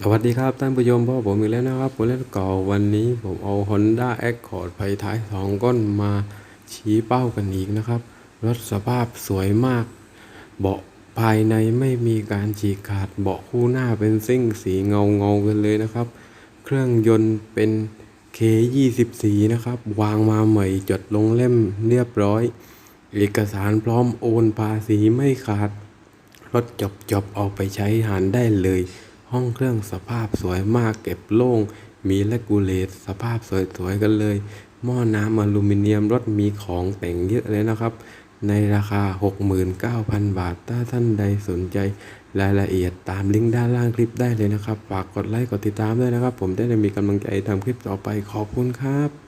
สวัสดีครับท่านผู้ชมพ่อผมอีกแล้วนะครับผมเล่นก่อวันนี้ผมเอา Honda Accord ไฟท้ายสองก้นมาชี้เป้ากันอีกนะครับ รถสภาพสวยมาก เบาะภายในไม่มีการฉีกขาดเบาะคู่หน้าเป็นซิ่งสีเงาเงากันเลยนะครับ เครื่องยนต์เป็น K24 นะครับ วางมาใหม่จดลงเล่มเรียบร้อย เอกสารพร้อมโอนภาษีไม่ขาด รถจบจบๆเอาไปใช้หารได้เลย ห้องเครื่องสภาพสวยมากเก็บโล่ง มีเลกูเลตสภาพสวยๆกันเลย หม้อน้ำอลูมิเนียมรถมีของแต่งเยอะเลยนะครับ ในราคา 69,000 บาท ถ้าท่านใดสนใจรายละเอียดตามลิงก์ด้านล่างคลิปได้เลยนะครับ ฝากกดไลค์กดติดตามด้วยนะครับ ผมจะได้มีกำลังใจทำคลิปต่อไปขอบคุณครับ